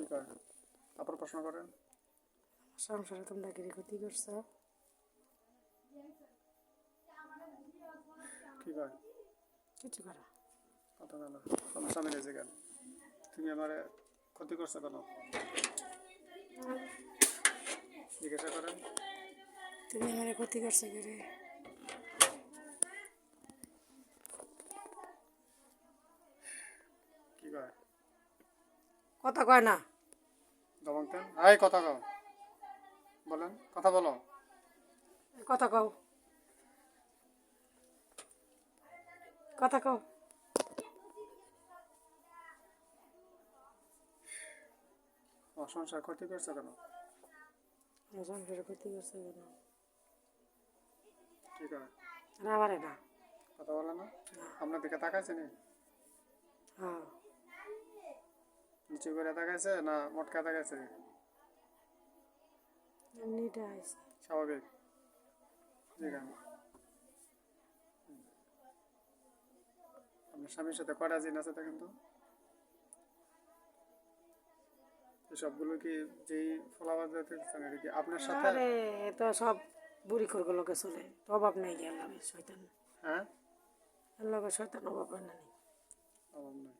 কি কয় তারপর প্রশ্ন করেন। সংসারে তোমরা কি ক্ষতি করছ? কি কয় কিছু করো। কথা কেন আমার স্বামী রেজে কেন তুমি আমার ক্ষতি করছ কেন? জিজ্ঞাসা করেন। তুমি আমার ক্ষতি করছ কি রে? কথা কয় না। এই কথা কও। বলেন কথা বলো। কথা কও। কথা কও। আমার সংসার ক্ষতি করছ কেন? আমার সংসারে ক্ষতি করছ কেন? কি কয়? না পারে না। কথা বলে না? আপনার দিকে তাকাইছে নি হ্যাঁ। নিচু করে তাকাইছে না মোটকা তাকাইছে? এমনিটা আছে স্বাভাবিক। আপনার স্বামীর সাথে কয়টা জিন আছে তা? কিন্তু সবগুলো কি যেই দেখতেছেন এটা কি আপনার সাথে আরে তো সব বুড়ি খরগো লোকে চলে। অভাব নেই আল্লাহ শয়তান। হ্যাঁ? আল্লাহ শয়তান অভাব হয় না নেই অভাব নাই।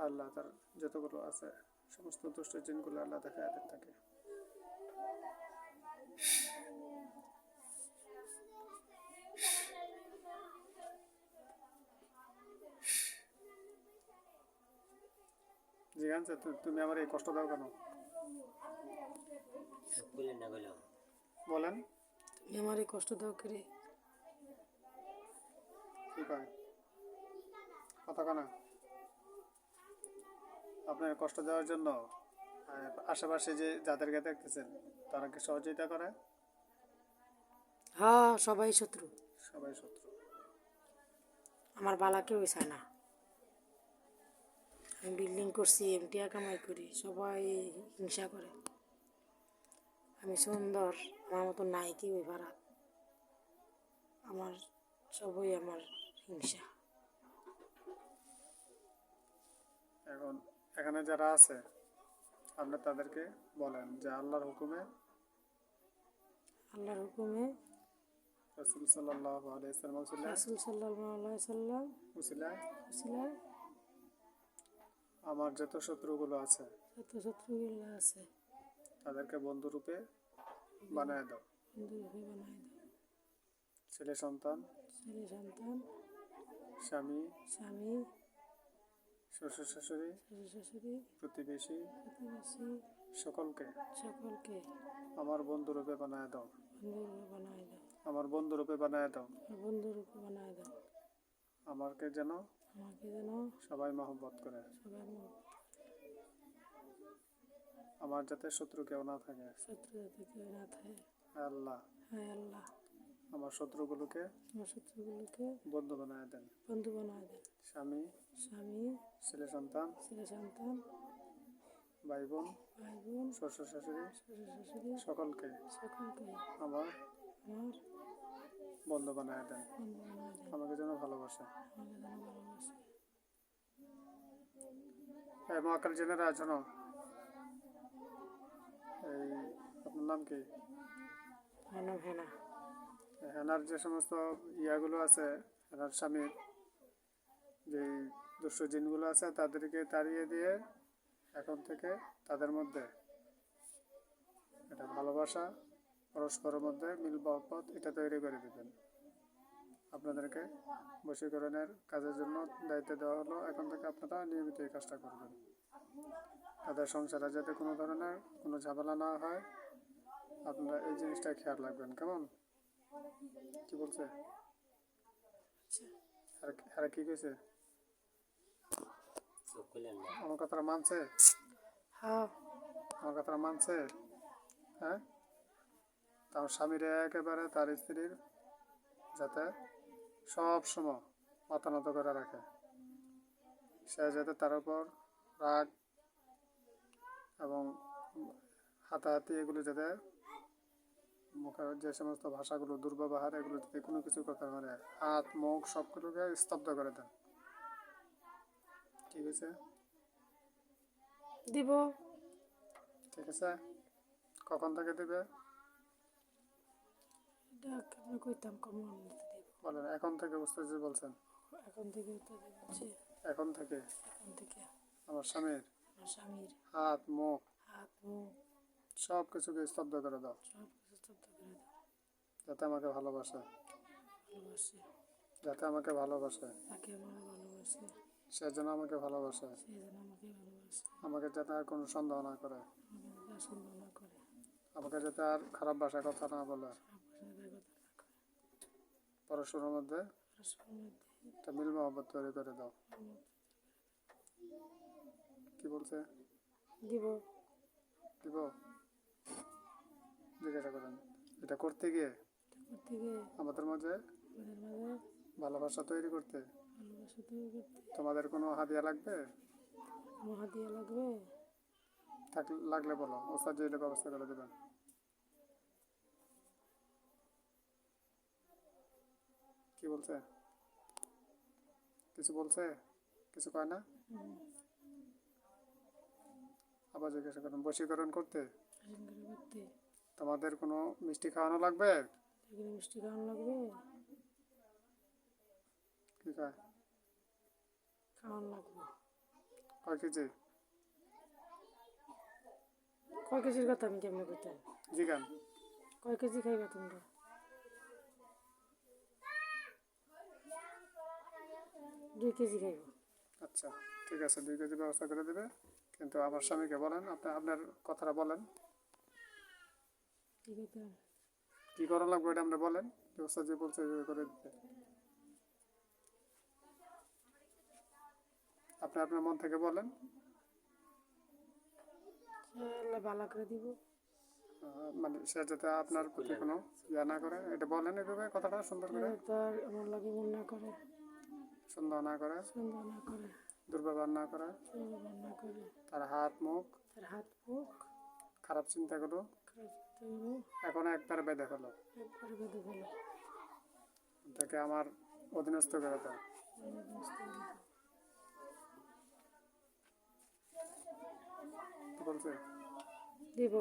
আল্লাহ তার যতগুলো আছে সমস্ত দুষ্ট জিনগুলো আল্লাহ দেখা দেন তাকে। জিজ্ঞাসা তুমি আমার এই কষ্ট দাও কেন? বলেন। তুমি আমার এই কষ্ট দাও করে কি কয়? কথা কানা আপনার কষ্ট দেওয়ার জন্য আশেপাশে যে যাদেরকে দেখতেছেন তারা কি সহযোগিতা করে? হ্যাঁ সবাই শত্রু। সবাই শত্রু। আমার বালা কেউ চায় না। আমি বিল্ডিং করছি এমটিয়া কামাই করি সবাই হিংসা করে। আমি সুন্দর আমার মতো নাই কেউ ভাড়া আমার সবই আমার হিংসা। এখন এখানে যারা আছে আপনি তাদেরকে বলেন যে আল্লাহর হুকুমে আল্লাহর হুকুমে রসুল সাল্লাহ আলাইসালাম রাসুল সাল্লাহ সাল্লাম উসিলায়। ছিলেন আমার যত শত্রুগুলো আছে শত্রু শত্রুগুলো আছে তাদেরকে বন্ধুরূপে বানায় দাও। বন্ধুরূপে বানাই দাও। ছেলে সন্তান ছেলে সন্তান স্বামী স্বামী শ্বশুর শাশুড়ি শ্বশুর শাশুড়ি প্রতিবেশী প্রতিবেশী সকলকে সকলকে আমার বন্ধুরূপে বানায় দাও। বন্ধুরূপে বানাই দাও। আমার বন্ধুরূপে বানায় দাও। আর বন্ধুরূপে বানাই দাও। আমাকে যেন আমাকে যেন সবাই মহব্বত করে। মধ্যে আমার যাতে শত্রু কেউ না থাকে। শত্রু যাতে কেউ না থাকে। আল্লাহ। হ্যাঁ আল্লাহ। আমার শত্রুগুলোকে আমার শত্রুগুলোকে বন্ধু বানায় দেন। বন্ধু বানাই দেন। স্বামী স্বামী ছেলে সন্তান ছেলে সন্তান ভাই বোন ভাই বোন শ্বশুর শাশুড়ি শ্বশুর শাশুড়ি সকলকে সকলকে আমার আমার বন্ধু বানায় দেন। আমাকে যেন ভালোবাসে। এই মহাকাল জেনেরা শোনো এই আপনার নাম কি? মানব হেনা হেনার যে সমস্ত ইয়াগুলো আছে, হেনার স্বামীর যে দুষ্ট জিনগুলো আছে, তাদেরকে তাড়িয়ে দিয়ে এখন থেকে তাদের মধ্যে এটা ভালোবাসা, পরস্পরের মধ্যে মিল মহব্বত, এটা তৈরি করে দেবেন। আপনাদেরকে বশীকরণের কাজের জন্য দায়িত্ব দেওয়া হলো। এখন থেকে আপনারা নিয়মিত এই কাজটা করবেন। তাদের সংসারে যাতে কোনো ধরনের কোনো ঝামেলা না হয়, আপনারা এই জিনিসটা খেয়াল রাখবেন। কেমন? কি বলছে? আর কি কইছে? আমার কথাটা মানছে? হ্যাঁ। আমার কথাটা মানছে? হ্যাঁ? তার স্বামীর একেবারে তার স্ত্রীর যাতে সব সময় মাথা নত করে রাখে। সে যাতে তার উপর রাগ এবং হাতাহাতি এগুলো যাতে মুখের যে সমস্ত ভাষাগুলো দুর্ব্যবহার এগুলো যদি কোনো কিছু করতে পারে হাত মুখ সবগুলোকে স্তব্ধ করে দেন। কি হয়েছে দিব। ঠিক আছে? কখন থেকে দেবে? কইতাম কমন বলেন এখন থেকে বুঝতেছি বলছেন। থেকে এখন থেকে? এখন থেকে। আমার স্বামীর? আমার স্বামীর। হাত মুখ? হাত মুখ। সব কিছুকে স্তব্ধ করে দাও। সব কিছু করে দাও। যাতে আমাকে ভালোবাসে। ভালোবাসি। যাতে আমাকে ভালোবাসে। তাকে আমার ভালোবাসে। সে যেন আমাকে ভালোবাসে। সে যেন আমাকে ভালোবাসে। আমাকে যাতে আর কোনো সন্দেহ না করে। আমাকে যাতে সন্দেহ না করে। আমাকে যাতে আর খারাপ ভাষায় কথা না বলে। পরস্পরের মধ্যে একটা মিল মহব্বত তৈরি করে দাও। কি বলছে? দিব। দিব। জিজ্ঞাসা করেন। এটা করতে গিয়ে আমাদের মাঝে ভালোবাসা তৈরি করতে। তোমাদের কোনো হাদিয়া লাগবে? হাতিয়া লাগবে? থাকলে লাগলে বলো। ওস্তাদ জেলে ব্যবস্থা করে দেবেন। কি বলছে? কিছু বলছে? কিছু কয় না? আবার জিজ্ঞাসা করেন। বশীকরণ করতে। তোমাদের কোনো মিষ্টি খাওয়ানো লাগবে? মিষ্টি খাওয়ানো লাগবে। কি কয় খাওয়ানো লাগবে। কয় কেজি? কয় কেজির কথা আমি কেমনে করতাম জিগান কয় কেজি খাইবা তোমরা? দুই কেজি খাইব। আচ্ছা ঠিক আছে দুই কেজি ব্যবস্থা করে দেবে। কিন্তু আমার স্বামীকে বলেন আপনি আপনার কথাটা বলেন। কি করতাম কি করা লাগবে এটা আমরা বলেন? ব্যবস্থা যে বলছে করে দিতে। আপনি আপনার মন থেকে বলেন। ভালো করে দিব। মানে সে যাতে আপনার প্রতি কোনো ইয়া না করে এটা বলেন এভাবে কথাটা সুন্দর করে। তার আমার লাগে মন না করে। সুন্দর না করে। সন্দেহ না করে। দুর্ব্যবহার না করে। দুর্ব্যবহার না করে। তার হাত মুখ। তার হাত মুখ। খারাপ চিন্তাগুলো। খারাপ এখন একবার বেঁধে ফেলো একবারে বেঁধে ফেলো। তাকে আমার অধীনস্থ করে দাও। বলছে? দিব।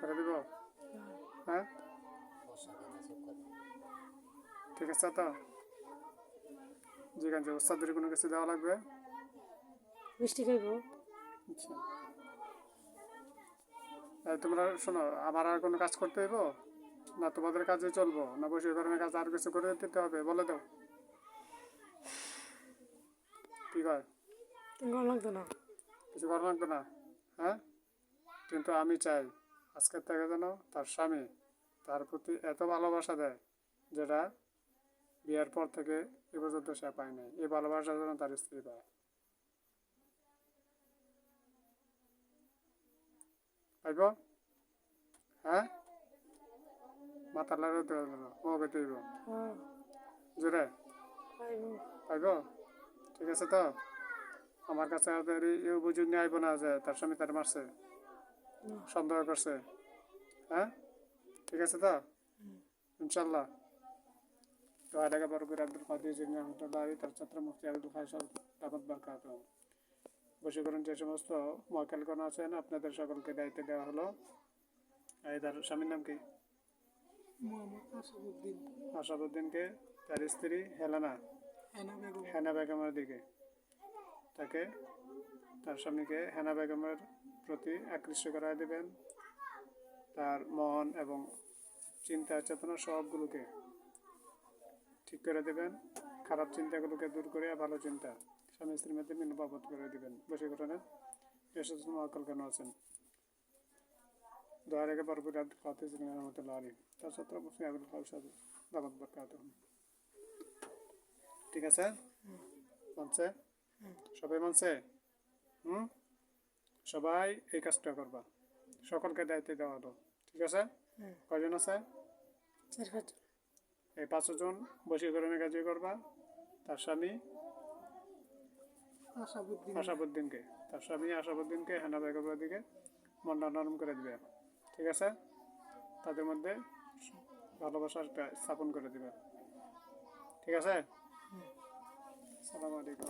করে দিব? হ্যাঁ? ঠিক আছে তো। জিজ্ঞাসা ওস্তাদের কোনো কিছু দেওয়া লাগবে? মিষ্টি খাইব। আচ্ছা। তোমরা শোনো আমার আর কোনো কাজ করতে হইব? না তোমাদের কাজে চলবো না বসে ধরনের কাজ আর কিছু করে দিতে হবে বলে দাও। কি কয়? কেমন লাগতো না। কিছু করা লাগতো না? হ্যাঁ? কিন্তু আমি চাই আজকের থেকে যেন তার স্বামী তার প্রতি এত ভালোবাসা দেয় যেটা বিয়ের পর থেকে এ পর্যন্ত সে পায় নাই। এই ভালোবাসা যেন তার স্ত্রী পায়। পাইব হ্যাঁ? মাথা লাগে হ্যাঁ। জোরে? পাইব ঠিক আছে তো? আমার কাছে আর এও বুঝুন নিয়ে আইব না যে তার স্বামী তার মারছে। সন্দেহ করছে। হ্যাঁ? ঠিক আছে তো? ইনশাল্লাহ। তো আলাকা বরগুর আব্দুল কাদের জিন রহমতুল্লাহ তার ছাত্র মুফতি আব্দুল খাইসাল দামত বারকাত বসে করেন যে সমস্ত মহাকালগণ আছেন আপনাদের সকলকে দায়িত্ব দেওয়া হলো। এই তার স্বামীর নাম কি? আসাদুদ্দিনকে। তার স্ত্রী হেলানা। হেনা হেনা বেগমের দিকে। তাকে তার স্বামীকে হেনা বেগমের প্রতি আকৃষ্ট করা দেবেন। তার মন এবং চিন্তা চেতনা সবগুলোকে ঠিক করে দেবেন। খারাপ চিন্তাগুলোকে দূর করে ভালো চিন্তা। স্বামী স্ত্রীর মধ্যে মিলবাবত করে দেবেন। বসে ঘটনা মহাকল কেন আছেন দয়া রেখে ভরপুর আব্দুল কাতিজ রহমতুল্লাহ আলী তার মুসলিম দাবাত বরকাত ঠিক আছে? মানছে? সবাই মানছে? হুম? সবাই এই কাজটা করবা। সকলকে দায়িত্ব দেওয়া হলো। ঠিক আছে? কয়জন আছে? এই পাঁচজন বশীকরণের কাজে করবা। তার স্বামী আশাবুদ্দিনকে। তার স্বামী আশাবুদ্দিনকে হেনা বেগমের দিকে মনটা নরম করে দিবে। ঠিক আছে? তাদের মধ্যে ভালোবাসা স্থাপন করে দিবে। ঠিক আছে? সালাম আলাইকুম।